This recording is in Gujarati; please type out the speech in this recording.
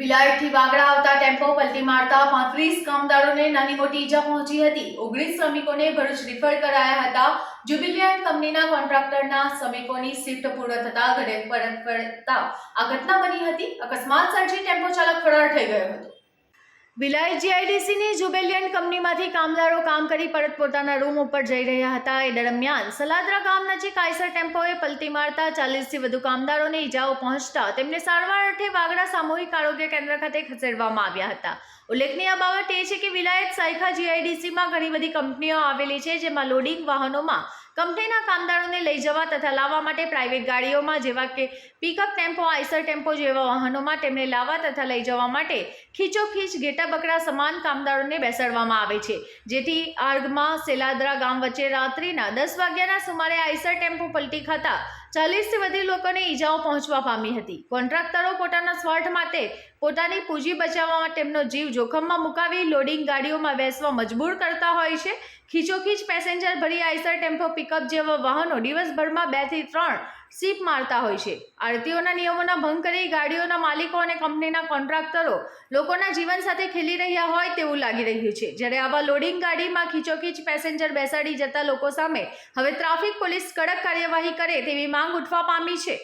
વિલાયતથી વાગડા આવતા ટેમ્પો પલટી મારતા પાંત્રીસ કામદારોને નાની મોટી ઈજા પહોંચી હતી. ઓગણીસ શ્રમિકોને ભરૂચ રિફર કરાયા હતા. જ્યુબિલિયન્ટ કંપનીના કોન્ટ્રાક્ટરના શ્રમિકોની શિફ્ટ પૂર્ણ થતા ઘરે પરત ફરતા આ ઘટના બની હતી. અકસ્માત સર્જી ટેમ્પો ચાલક ફરાર થઈ ગયો હતો. વિલાયત જીઆઈડીસીની જુબેલિયન કંપનીમાંથી કામદારો કામ કરી પરત પોતાના રૂમ ઉપર જઈ રહ્યા હતા. એ દરમિયાન સલાદરા ગામ નજીક આઈસર ટેમ્પોએ પલટી મારતા ચાલીસથી વધુ કામદારોને ઈજાઓ પહોંચતા તેમને સારવાર અર્થે વાગડા સામૂહિક આરોગ્ય કેન્દ્ર ખાતે ખસેડવામાં આવ્યા હતા. ઉલ્લેખનીય બાબત એ છે કે વિલાયત સાયખા જીઆઈડીસીમાં ઘણી બધી કંપનીઓ આવેલી છે, જેમાં લોડિંગ વાહનોમાં કંપનીના કામદારોને લઈ જવા તથા લાવવા માટે પ્રાઇવેટ ગાડીઓમાં જેવા કે પિકઅપ ટેમ્પો, આઈસર ટેમ્પો જેવા વાહનોમાં તેમને લાવવા તથા લઈ જવા માટે ખીચોખીચ ઘેટા બકરા સમાન કામદારોને બેસાડવામાં આવે છે. જેથી આર્ગમાં સેલાદરા ગામ વચ્ચે રાત્રિના દસ વાગ્યાના સુમારે આઈસર ટેમ્પો પલટી ખાતા ચાલીસથી વધુ લોકોને ઈજાઓ પહોંચવા પામી હતી. કોન્ટ્રાક્ટરો પોતાના સ્વાર્થ માટે પોતાની પૂંજી બચાવવા માટે તેમનો જીવ જોખમમાં મુકાવી લોડિંગ ગાડીઓમાં બેસવા મજબૂર કરતા હોય છે. ખીચોખીચ પેસેન્જર ભરી આઈસર ટેમ્પો, પિકઅપ જેવા વાહનો દિવસભરમાં બેથી ત્રણ સીપ મારતા હોય છે. આરટીઓના નિયમોના ભંગ કરી ગાડીઓના માલિકો અને કંપનીના કોન્ટ્રાક્ટરો લોકોના જીવન સાથે ખેલી રહ્યા હોય તેવું લાગી રહ્યું છે. જ્યારે આવા લોડિંગ ગાડીમાં ખીચોખીચ પેસેન્જર બેસાડી જતા લોકો સામે હવે ટ્રાફિક પોલીસ કડક કાર્યવાહી કરે તેવી માંગ ઉઠવા પામી છે.